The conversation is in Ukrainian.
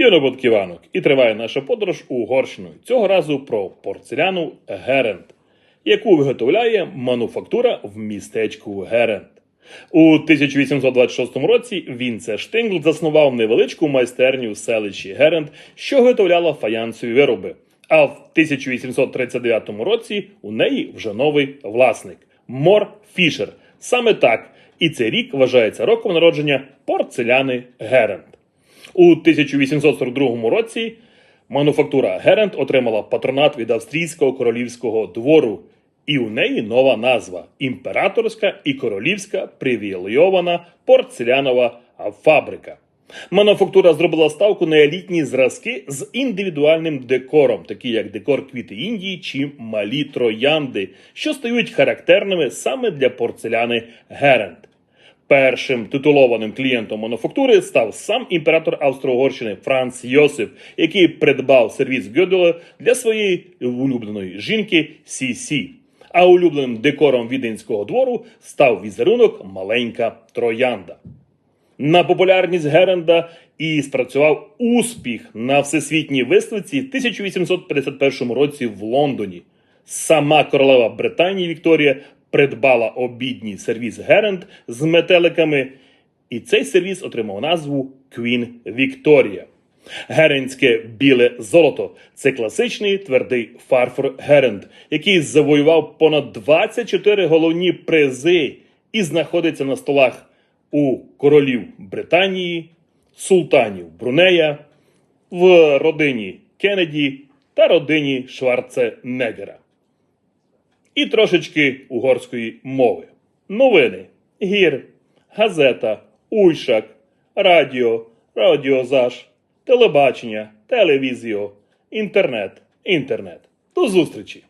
Юно Іванок, і триває наша подорож Угорщину. Цього разу про порцеляну Геренд, яку виготовляє мануфактура в містечку Геренд. У 1826 році Вінце Штингл заснував невеличку майстерню в селищі Геренд, що виготовляла фаянсові вироби. А в 1839 році у неї вже новий власник Мор Фішер. Саме так. І цей рік вважається роком народження порцеляни Геренд. У 1842 році мануфактура Геренд отримала патронат від австрійського королівського двору, і у неї нова назва імператорська і королівська привілейована порцелянова фабрика. Мануфактура зробила ставку на елітні зразки з індивідуальним декором, такі як декор квіти Індії чи малі троянди, що стають характерними саме для порцеляни Геренд. Першим титулованим клієнтом мануфактури став сам імператор Австро-Угорщини Франц Йосиф, який придбав сервіс Гьоделя для своєї улюбленої жінки Сі-Сі. А улюбленим декором віденського двору став візерунок маленька троянда. На популярність Геренда і спрацював успіх на всесвітній виставці в 1851 році в Лондоні. Сама королева Британії Вікторія придбала обідній сервіс Геренд з метеликами, і цей сервіс отримав назву Queen Victoria. Герендське біле золото це класичний твердий фарфор Геренд, який завоював понад 24 головні призи і знаходиться на столах у королів Британії, султанів Брунея, в родині Кеннеді та родині Шварценеггера. І трошечки угорської мови. Новини, гір, газета, уйшак, радіо, радіозаж, телебачення, телевізіо, інтернет, інтернет. До зустрічі!